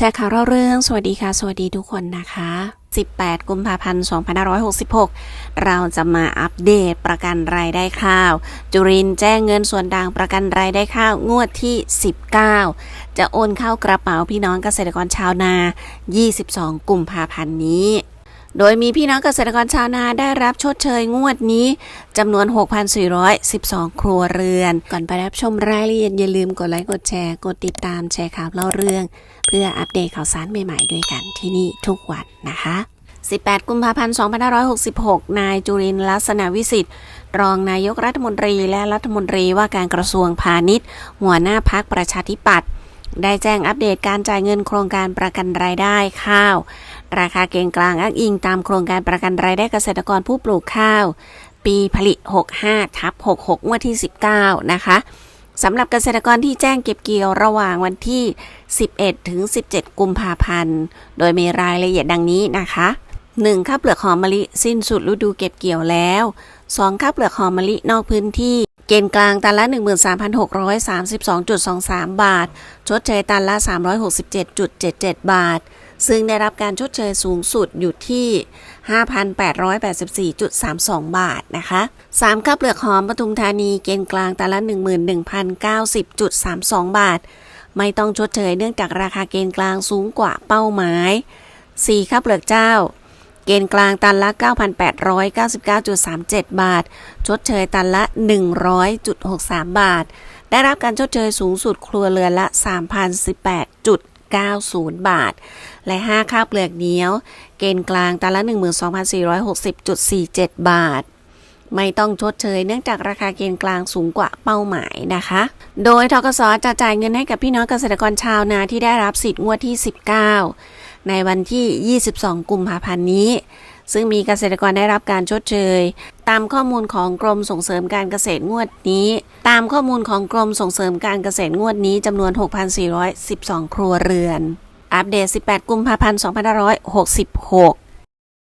แชร์ข่าวเล่าเรื่อง สวัสดีค่ะ สวัสดีทุกคนนะคะ 18 กุมภาพันธ์ 2566 เราจะมาอัปเดตประกันรายได้ข้าว จุรินแจ้งเงินส่วนต่างประกันรายได้ข้าวงวดที่ 19 จะโอนเข้ากระเป๋าพี่น้องเกษตรกรชาวนา 22 กุมภาพันธ์นี้ โดยมีพี่น้องเกษตรกรชาวนาได้รับชดเชยงวดนี้จำนวน 6,412 ครัวเรือน ก่อนไปรับชมรายละเอียดอย่าลืมกดไลค์กดแชร์ กดติดตามแชร์ข่าวเล่าเรื่อง เพื่ออัปเดตข่าวสารใหม่ๆด้วยกันที่นี่ทุกวันนะคะ 18 กุมภาพันธ์ 2566 นายจุรินลักษณะวิสิทธิ์รองนายกรัฐมนตรีและรัฐมนตรีว่าการกระทรวงพาณิชย์ หัวหน้าพักประชาธิปัตย์ ได้แจ้งอัปเดตการจ่ายเงินโครงการประกันรายได้ข้าว ราคาเกณฑ์กลางอ้างอิงตามโครงการประกันรายได้เกษตรกรผู้ปลูกข้าว ปีผลิต 65ทับ66งวดที่ 19 นะคะสำหรับเกษตรกรที่แจ้งเก็บเกี่ยวระหว่างวันที่ 11 ถึง 17 กุมภาพันธ์ โดยมีรายละเอียดดังนี้นะคะ 1. ข้าวเปลือกหอมมะลิสิ้นสุดฤดูเก็บเกี่ยวแล้ว 2. ข้าวเปลือกหอมมะลินอกพื้นที่ เกณฑ์กลางตันละ 13,632.23 บาท ชดเชยตันละ 367.77 บาท ซึ่งได้รับการชดเชยสูงสุดอยู่ที่ 5,884.32 บาทนะคะ 3. ข้าวเปลือกหอมปทุมธานีเกณฑ์กลางตันละ 11,090.32 บาท ไม่ต้องชดเชยเนื่องจากราคาเกณฑ์กลางสูงกว่าเป้าหมาย 4. ข้าวเปลือกเจ้า เกณฑ์กลางตันละ 9,899.37 บาท ชดเชยตันละ 100.63 บาท ได้รับการชดเชยสูงสุดครัวเรือนละ 3,018.90 บาท และ 5 ข้าวเปลือกเหนียว เกณฑ์กลางตันละ 12,460.47 บาทไม่ต้องชดเชยเนื่องจากราคาเกณฑ์กลางสูงกว่าเป้าหมายนะคะ โดยทกสจะจ่ายเงินให้กับพี่น้องเกษตรกรชาวนาที่ได้รับสิทธิ์งวดที่ 19 ในวันที่ 22 กุมภาพันธ์นี้ ซึ่งมีเกษตรกรได้รับการชดเชย ตามข้อมูลของกรมส่งเสริมการเกษตรงวดนี้ ตามข้อมูลของกรมส่งเสริมการเกษตรงวดนี้จำนวน 6,412 ครัวเรือน อัปเดต 18 กุมภาพันธ์ 2566